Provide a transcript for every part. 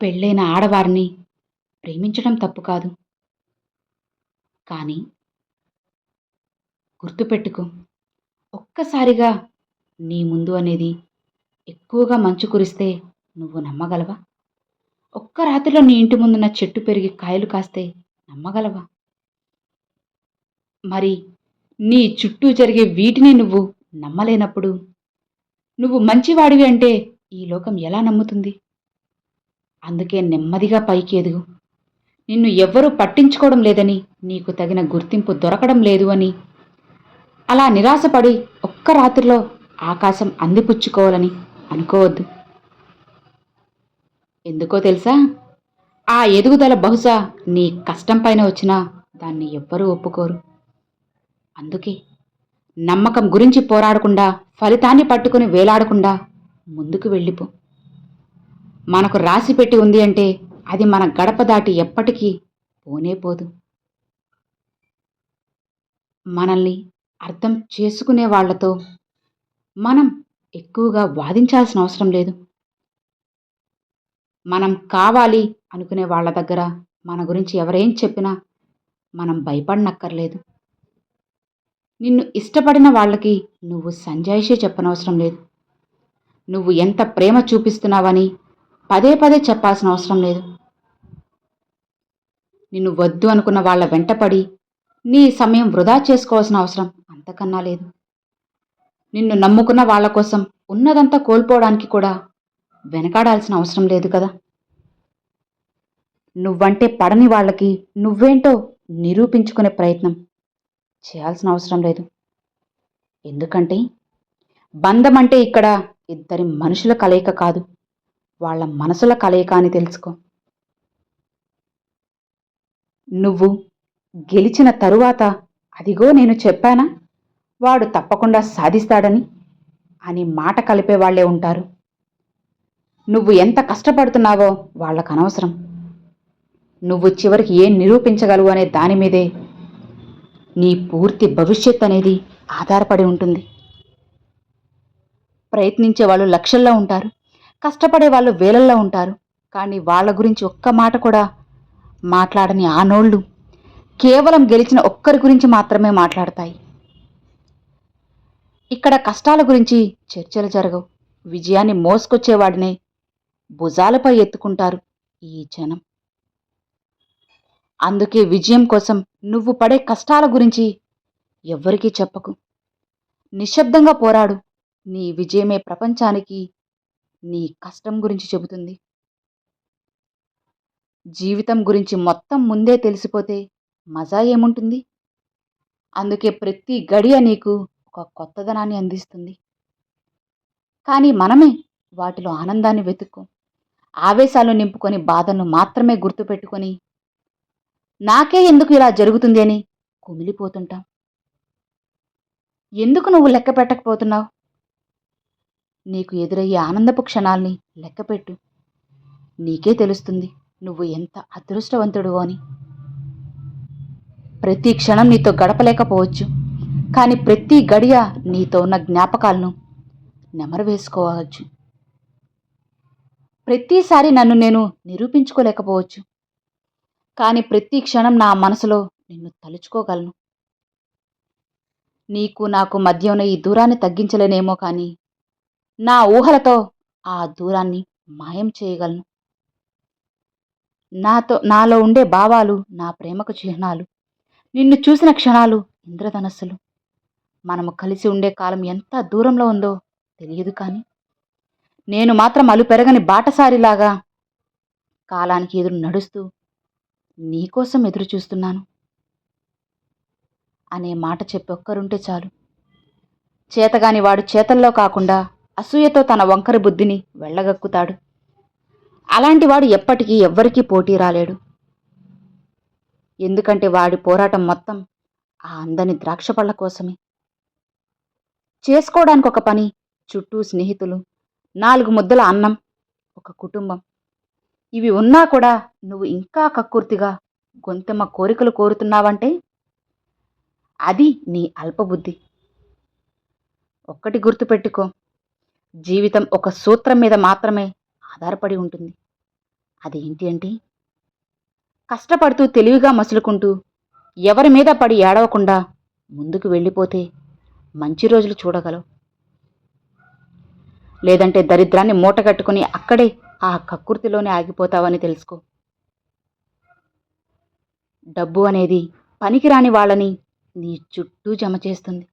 పెళ్ళైన ఆడవారిని ప్రేమించడం తప్పు కాదు. కానీ గుర్తుపెట్టుకో ఒక్కసారిగా నీ ముందు అనేది ఎక్కువగా మంచు కురిస్తే నువ్వు నమ్మగలవా? ఒక్క రాత్రిలో నీ ఇంటి ముందున్న చెట్టు పెరిగి కాయలు కాస్తే నమ్మగలవా? మరి నీ చుట్టూ జరిగే వీటిని నువ్వు నమ్మలేనప్పుడు నువ్వు మంచివాడివి అంటే ఈ లోకం ఎలా నమ్ముతుంది? అందుకే నెమ్మదిగా పైకి ఎదుగు. నిన్ను ఎవ్వరూ పట్టించుకోవడం లేదని నీకు తగిన గుర్తింపు దొరకడం లేదు అని. అలా నిరాశపడి ఒక్క రాత్రిలో ఆకాశం అందిపుచ్చుకోవాలని అనుకోవద్దు. ఎందుకో తెలుసా? ఆ ఎదుగుదల బహుశా నీ కష్టం పైన వచ్చినా దాన్ని ఎవ్వరూ ఒప్పుకోరు. అందుకే నమ్మకం గురించి పోరాడకుండా ఫలితాన్ని పట్టుకుని వేలాడకుండా ముందుకు వెళ్ళిపో. మనకు రాసి పెట్టి ఉంది అంటే అది మన గడప దాటి ఎప్పటికీ పోనే పోదు. మనల్ని అర్థం చేసుకునే వాళ్ళతో మనం ఎక్కువగా వాదించాల్సిన అవసరం లేదు. మనం కావాలి అనుకునే వాళ్ళ దగ్గర మన గురించి ఎవరేం చెప్పినా మనం భయపడనక్కర్లేదు. నిన్ను ఇష్టపడిన వాళ్ళకి నువ్వు సంజాయిషే చెప్పనవసరం లేదు. నువ్వు ఎంత ప్రేమ చూపిస్తున్నావని పదే పదే చెప్పాల్సిన అవసరం లేదు. నిన్ను వద్దు అనుకున్న వాళ్ళ వెంటపడి నీ సమయం వృధా చేసుకోవాల్సిన అవసరం అంతకన్నా లేదు. నిన్ను నమ్ముకున్న వాళ్ళ కోసం ఉన్నదంతా కోల్పోవడానికి కూడా వెనకాడాల్సిన అవసరం లేదు కదా. నువ్వంటే పడని వాళ్ళకి నువ్వేంటో నిరూపించుకునే ప్రయత్నం చేయాల్సిన అవసరం లేదు. ఎందుకంటే బంధం అంటే ఇక్కడ ఇద్దరి మనుషుల కలయిక కాదు. వాళ్ళ మనసుల కలయిక అని తెలుసుకో. నువ్వు గెలిచిన తరువాత అదిగో నేను చెప్పానా? వాడు తప్పకుండా సాధిస్తాడని అని మాట కలిపే వాళ్ళే ఉంటారు. నువ్వు ఎంత కష్టపడుతున్నావో వాళ్ళకు అనవసరం. నువ్వు చివరికి ఏం నిరూపించగలవు అనే దాని మీదే నీ పూర్తి భవిష్యత్ అనేది ఆధారపడి ఉంటుంది. ప్రయత్నించే వాళ్ళు లక్షల్లో ఉంటారు. కష్టపడే వాళ్ళు వేలల్లో ఉంటారు. కానీ వాళ్ళ గురించి ఒక్క మాట కూడా మాట్లాడని ఆనోళ్ళు కేవలం గెలిచిన ఒక్కరి గురించి మాత్రమే మాట్లాడతాయి. ఇక్కడ కష్టాల గురించి చర్చలు జరగవు. విజయాన్ని మోసుకొచ్చేవాడినే భుజాలపై ఎత్తుకుంటారు ఈ జనం. అందుకే విజయం కోసం నువ్వు పడే కష్టాల గురించి ఎవ్వరికీ చెప్పకు. నిశ్శబ్దంగా పోరాడు. నీ విజయమే ప్రపంచానికి నీ కష్టం గురించి చెబుతుంది. జీవితం గురించి మొత్తం ముందే తెలిసిపోతే మజా ఏముంటుంది? అందుకే ప్రతి గడియ నీకు ఒక కొత్తదనాన్ని అందిస్తుంది. కానీ మనమే వాటిలో ఆనందాన్ని వెతుక్కో ఆవేశాలు నింపుకొని బాధను మాత్రమే గుర్తుపెట్టుకొని నాకే ఎందుకు ఇలా జరుగుతుంది అని కుమిలిపోతుంటాం. ఎందుకు నువ్వు లెక్క పెట్టకపోతున్నావు? నీకు ఎదురయ్యే ఆనందపు క్షణాల్ని లెక్కపెట్టు. నీకే తెలుస్తుంది నువ్వు ఎంత అదృష్టవంతుడు అని. ప్రతి క్షణం నీతో గడపలేకపోవచ్చు కానీ ప్రతి గడియ నీతో ఉన్న జ్ఞాపకాలను నెమరు వేసుకోవచ్చు ప్రతిసారి నన్ను నేను నిరూపించుకోలేకపోవచ్చు కానీ ప్రతి క్షణం నా మనసులో నిన్ను తలుచుకోగలను. నీకు నాకు మధ్య ఉన్న ఈ దూరాన్ని తగ్గించలేనేమో కానీ నా ఊహలతో ఆ దూరాన్ని మాయం చేయగలను. నాతో నాలో ఉండే భావాలు నా ప్రేమకు చిహ్నాలు నిన్ను చూసిన క్షణాలు ఇంద్రధనస్సులు. మనము కలిసి ఉండే కాలం ఎంత దూరంలో ఉందో తెలియదు కానీ నేను మాత్రం అలు పెరగని బాటసారిలాగా కాలానికి ఎదురు నడుస్తూ నీకోసం ఎదురు చూస్తున్నాను. అనే మాట చెప్పి ఒక్కరుంటే చాలు. చేతగాని వాడు చేతల్లో కాకుండా అసూయతో తన వంకర బుద్ధిని వెళ్ళగక్కుతాడు. అలాంటి వాడు ఎప్పటికీ ఎవ్వరికీ పోటీ రాలేడు. ఎందుకంటే వాడి పోరాటం మొత్తం ఆ అందని ద్రాక్ష పళ్ళ కోసమే. చేసుకోవడానికి ఒక పని చుట్టూ స్నేహితులు నాలుగు ముద్దల అన్నం ఒక కుటుంబం. ఇవి ఉన్నా కూడా నువ్వు ఇంకా కక్కుర్తిగా గొంతెమ్మ కోరికలు కోరుతున్నావంటే? అది నీ అల్పబుద్ధి. ఒక్కటి గుర్తుపెట్టుకో. జీవితం ఒక సూత్రం మీద మాత్రమే ఆధారపడి ఉంటుంది. అదేంటి అంటే కష్టపడుతూ తెలివిగా మసులుకుంటూ ఎవరి మీద పడి ఏడవకుండా ముందుకు వెళ్ళిపోతే మంచి రోజులు చూడగలవు. లేదంటే దరిద్రాన్ని మూటగట్టుకుని అక్కడే ఆ కక్కుర్తిలోనే ఆగిపోతావని తెలుసుకో. డబ్బు అనేది పనికిరాని వాళ్ళని నీ చుట్టూ జమ చేస్తుంది.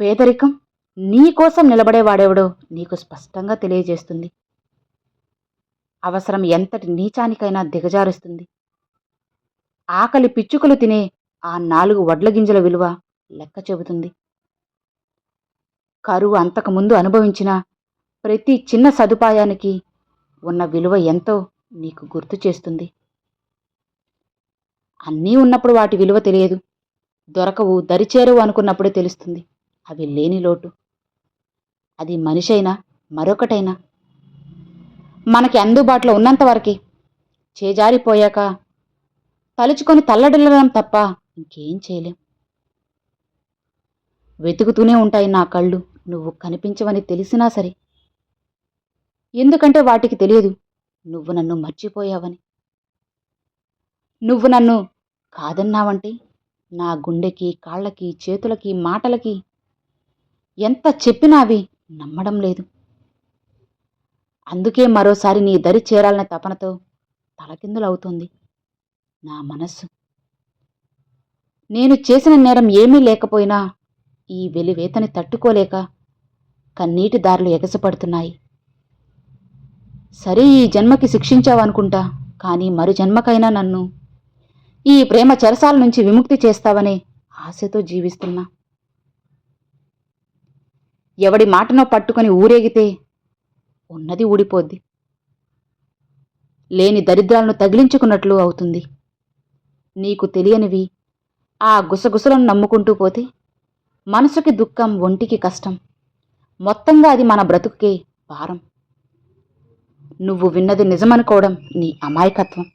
పేదరికం నీ కోసం నిలబడేవాడెవడో నీకు స్పష్టంగా తెలియజేస్తుంది. అవసరం ఎంతటి నీచానికైనా దిగజారుస్తుంది. ఆకలి పిచ్చుకలు తినే ఆ నాలుగు వడ్ల గింజల విలువ లెక్క చెబుతుంది. కరువు అంతకుముందు అనుభవించిన ప్రతి చిన్న సదుపాయానికి ఉన్న విలువ ఎంతో నీకు గుర్తు చేస్తుంది. అన్నీ ఉన్నప్పుడు వాటి విలువ తెలియదు. దొరకవు దరిచేరువు అనుకున్నప్పుడే తెలుస్తుంది. అవి లేని లోటు. అది మనిషైనా మరొకటైనా? మనకి అందుబాటులో ఉన్నంతవరకి చేజారిపోయాక తలుచుకొని తల్లడిల్లడం తప్ప ఇంకేం చేయలేం. వెతుకుతూనే ఉంటాయి నా కళ్ళు. నువ్వు కనిపించవని తెలిసినా సరే. ఎందుకంటే వాటికి తెలియదు నువ్వు నన్ను మర్చిపోయావని. నువ్వు నన్ను కాదన్నావంటే నా గుండెకి కాళ్ళకి చేతులకి మాటలకి ఎంత చెప్పినా అవి నమ్మడం లేదు. అందుకే మరోసారి నీ దరి చేరాలనే తపనతో తలకిందులవుతుంది నా మనస్సు. నేను చేసిన నేరం ఏమీ లేకపోయినా ఈ వెలివేతని తట్టుకోలేక కన్నీటి దారులు ఎగసపడుతున్నాయి. సరే ఈ జన్మకి శిక్షించావనుకుంటా కానీ మరు జన్మకైనా నన్ను ఈ ప్రేమ చెరసాల నుంచి విముక్తి చేస్తావనే ఆశతో జీవిస్తున్నా. ఎవడి మాటనో పట్టుకొని ఊరేగితే ఉన్నది ఊడిపోద్ది. లేని దరిద్రాలను తగిలించుకున్నట్లు అవుతుంది. నీకు తెలియనివి ఆ గుసగుసలను నమ్ముకుంటూ పోతే మనసుకి దుఃఖం ఒంటికి కష్టం. మొత్తంగా అది మన బ్రతుకుకే భారం. నువ్వు విన్నది నిజమనుకోవడం నీ అమాయకత్వం.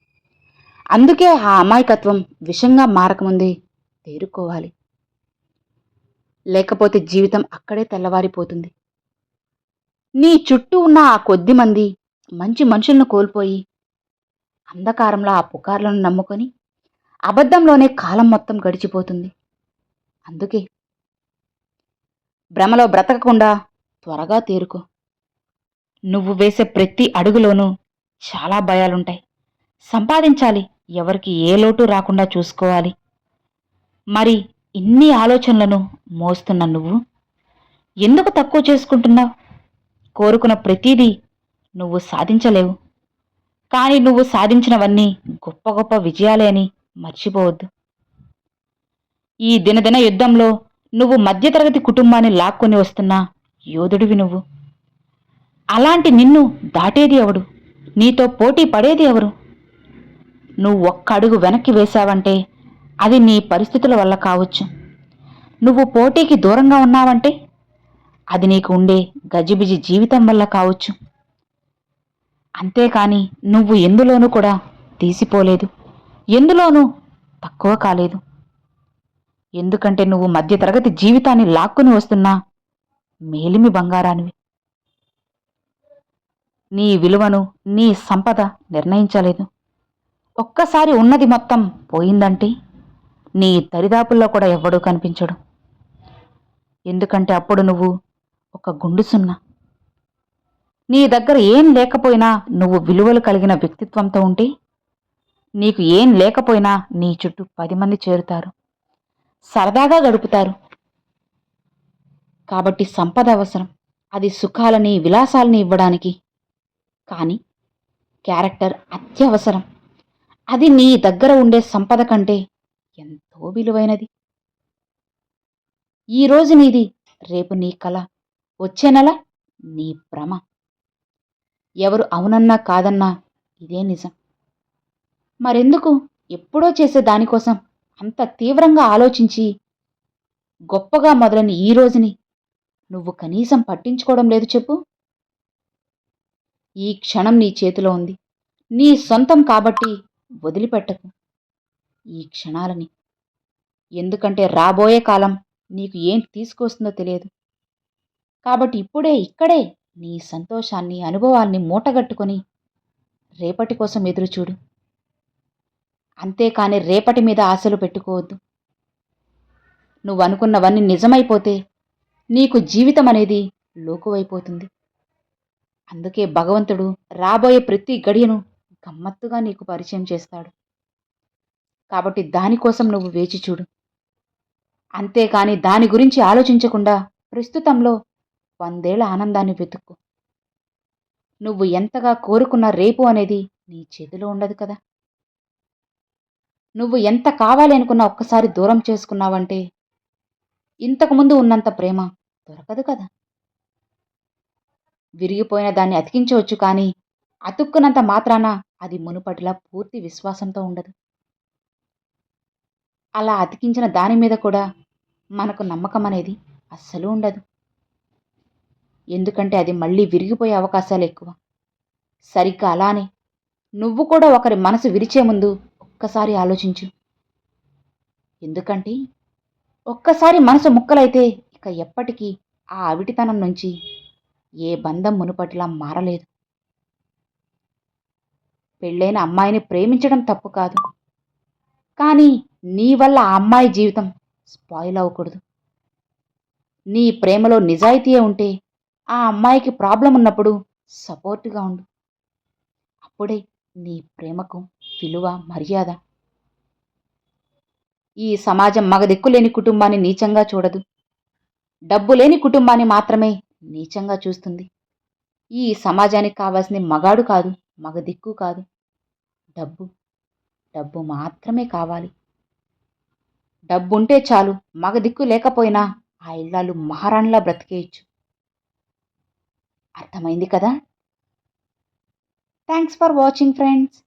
అందుకే ఆ అమాయకత్వం విషంగా మారకముందే తేరుకోవాలి. లేకపోతే జీవితం అక్కడే తెల్లవారిపోతుంది. నీ చుట్టూ ఉన్న ఆ కొద్ది మంది మంచి మనుషులను కోల్పోయి అంధకారంలో ఆ పుకార్లను నమ్ముకొని అబద్ధంలోనే కాలం మొత్తం గడిచిపోతుంది. అందుకే భ్రమలో బ్రతకకుండా త్వరగా తేరుకో. నువ్వు వేసే ప్రతి అడుగులోనూ చాలా భయాలుంటాయి. సంపాదించాలి. ఎవరికి ఏ లోటు రాకుండా చూసుకోవాలి. మరి ఇన్ని ఆలోచనలను మోస్తున్న నువ్వు? ఎందుకు తక్కువ చేసుకుంటున్నావు? కోరుకున్న ప్రతిదీ నువ్వు సాధించలేవు. కానీ నువ్వు సాధించినవన్నీ గొప్ప గొప్ప విజయాలే అని మర్చిపోవద్దు. ఈ దినదిన యుద్ధంలో నువ్వు మధ్యతరగతి కుటుంబాన్ని లాక్కొని వస్తున్న యోధుడివి నువ్వు. అలాంటి నిన్ను దాటేది ఎవడు? నీతో పోటీ పడేది ఎవరు? నువ్వు ఒక్క అడుగు వెనక్కి వేశావంటే అది నీ పరిస్థితుల వల్ల కావచ్చు. నువ్వు పోటీకి దూరంగా ఉన్నావంటే అది నీకు ఉండే గజిబిజి జీవితం వల్ల కావచ్చు. అంతేకాని నువ్వు ఎందులోనూ కూడా తీసిపోలేదు. ఎందులోనూ తక్కువ కాలేదు. ఎందుకంటే నువ్వు మధ్యతరగతి జీవితాన్ని లాక్కుని వస్తున్నా మేలిమి బంగారానివి. నీ విలువను నీ సంపద నిర్ణయించలేదు. ఒక్కసారి ఉన్నది మొత్తం పోయిందంటే నీ దరిదాపుల్లో కూడా ఎవ్వడూ కనిపించడు. ఎందుకంటే అప్పుడు నువ్వు ఒక గుండు సున్నా నీ దగ్గర ఏం లేకపోయినా నువ్వు విలువలు కలిగిన వ్యక్తిత్వంతో ఉంటే నీకు ఏం లేకపోయినా నీ చుట్టూ పది మంది చేరుతారు. సరదాగా గడుపుతారు. కాబట్టి సంపద అవసరం. అది సుఖాలని విలాసాలని ఇవ్వడానికి. కానీ క్యారెక్టర్ అత్యవసరం. అది నీ దగ్గర ఉండే సంపద కంటే ఎంతో విలువైనది. ఈరోజు నీది రేపు నీ కళ వచ్చే నెల నీ భ్రమ. ఎవరు అవునన్నా కాదన్నా ఇదే నిజం. మరెందుకు? ఎప్పుడో చేసే దానికోసం అంత తీవ్రంగా ఆలోచించి గొప్పగా మొదలని ఈ రోజుని నువ్వు కనీసం పట్టించుకోవడం లేదు చెప్పు. ఈ క్షణం నీ చేతిలో ఉంది. నీ సొంతం కాబట్టి వదిలిపెట్టకు. ఈ క్షణాలని. ఎందుకంటే రాబోయే కాలం నీకు ఏం తీసుకొస్తుందో తెలియదు. కాబట్టి ఇప్పుడే ఇక్కడే నీ సంతోషాన్ని అనుభవాల్ని మూటగట్టుకొని రేపటి కోసం ఎదురు చూడు అంతేకాని రేపటి మీద ఆశలు పెట్టుకోవద్దు. నువ్వు అనుకున్నవన్నీ నిజమైపోతే నీకు జీవితం అనేది లోకువైపోతుంది. అందుకే భగవంతుడు రాబోయే ప్రతి గడియను గమ్మత్తుగా నీకు పరిచయం చేస్తాడు. కాబట్టి దానికోసం నువ్వు వేచి చూడు. అంతేకాని దాని గురించి ఆలోచించకుండా ప్రస్తుతంలో వందేళ్ళ ఆనందాన్ని వెతుక్కు. నువ్వు ఎంతగా కోరుకున్న రేపు అనేది నీ చేతిలో ఉండదు కదా. నువ్వు ఎంత కావాలి అనుకున్నా ఒక్కసారి దూరం చేసుకున్నావంటే ఇంతకుముందు ఉన్నంత ప్రేమ దొరకదు కదా. విరిగిపోయిన దాన్ని అతికించవచ్చు కానీ అతుక్కున్నంత మాత్రాన అది మునుపటిలా పూర్తి విశ్వాసంతో ఉండదు. అలా అతికించిన దాని మీద కూడా మనకు నమ్మకం అనేది అస్సలు ఉండదు. ఎందుకంటే అది మళ్ళీ విరిగిపోయే అవకాశాలు ఎక్కువ. సరిగ్గా అలానే నువ్వు కూడా ఒకరి మనసు విరిచే ముందు ఒక్కసారి ఆలోచించు. ఎందుకంటే ఒక్కసారి మనసు ముక్కలైతే ఇక ఎప్పటికీ ఆ అవిటితనం నుంచి ఏ బంధం మునుపటిలా మారలేదు. పెళ్ళైన అమ్మాయిని ప్రేమించడం తప్పు కాదు. కానీ నీ వల్ల ఆ అమ్మాయి జీవితం స్పాయిల్ అవ్వకూడదు. నీ ప్రేమలో నిజాయితీయే ఉంటే ఆ అమ్మాయికి ప్రాబ్లం ఉన్నప్పుడు సపోర్ట్గా ఉండు. అప్పుడే నీ ప్రేమకు విలువ మర్యాద. ఈ సమాజం మగదిక్కులేని కుటుంబాన్ని నీచంగా చూడదు. డబ్బు లేని కుటుంబాన్ని మాత్రమే నీచంగా చూస్తుంది. ఈ సమాజానికి కావాల్సింది మగాడు కాదు మగదిక్కు కాదు. డబ్బు డబ్బు మాత్రమే కావాలి. డబ్బుంటే చాలు మగ దిక్కు లేకపోయినా ఆ ఇళ్ళాలు మహారాణిలా బ్రతికేయచ్చు. అర్థమైంది కదా? Thanks for watching friends